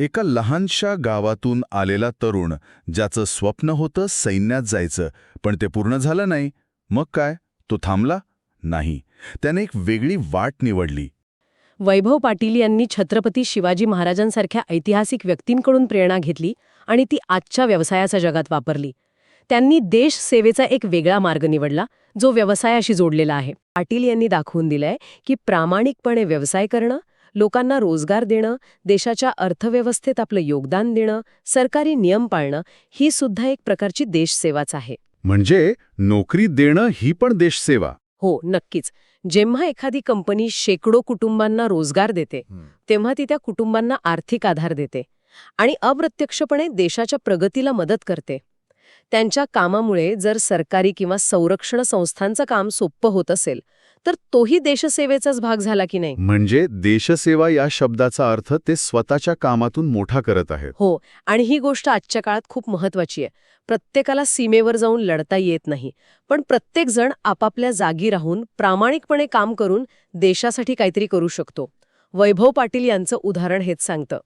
एका लहानशा गावातून आलेला तरुण ज्याचं स्वप्न होतं सैन्यात जायचं पण ते पूर्ण झालं नाही. मग काय? तो थांबला? नाही. त्याने एक वेगळी वाट निवडली. वैभव पाटील यांनी छत्रपती शिवाजी महाराजांसारख्या ऐतिहासिक व्यक्तींकडून प्रेरणा घेतली आणि ती आजच्या व्यवसायाच्या जगात वापरली. त्यांनी देश सेवेचा एक वेगळा मार्ग निवडला जो व्यवसायाशी जोडलेला आहे. पाटील यांनी दाखवून दिलंय की प्रामाणिकपणे व्यवसाय करणं लोकांना रोजगार देणं देशाच्या अर्थव्यवस्थेत आपलं योगदान देणं सरकारी नियम पाळणं ही सुद्धा एक प्रकारची देशसेवाच आहे. म्हणजे नोकरी देणं ही पण देशसेवा. हो नक्कीच. जेव्हा एखादी कंपनी शेकडो कुटुंबांना रोजगार देते तेव्हा ती त्या कुटुंबांना आर्थिक आधार देते आणि अप्रत्यक्षपणे देशाच्या प्रगतीला मदत करते. त्यांच्या कामामुळे जर सरकारी किंवा संरक्षण संस्थांचं काम सोपं होत असेल तर तोही देशसेवेचाच भाग झाला की नाही? म्हणजे देशसेवा या शब्दाचा अर्थ ते स्वतःच्या कामातून मोठा करत आहेत. हो आणि ही गोष्ट आजच्या काळात खूप महत्वाची आहे. प्रत्येकाला सीमेवर जाऊन लढता येत नाही पण प्रत्येक जण आपापल्या जागी राहून प्रामाणिकपणे काम करून देशासाठी काहीतरी करू शकतो. वैभव पाटील यांचं उदाहरण हेच सांगतं.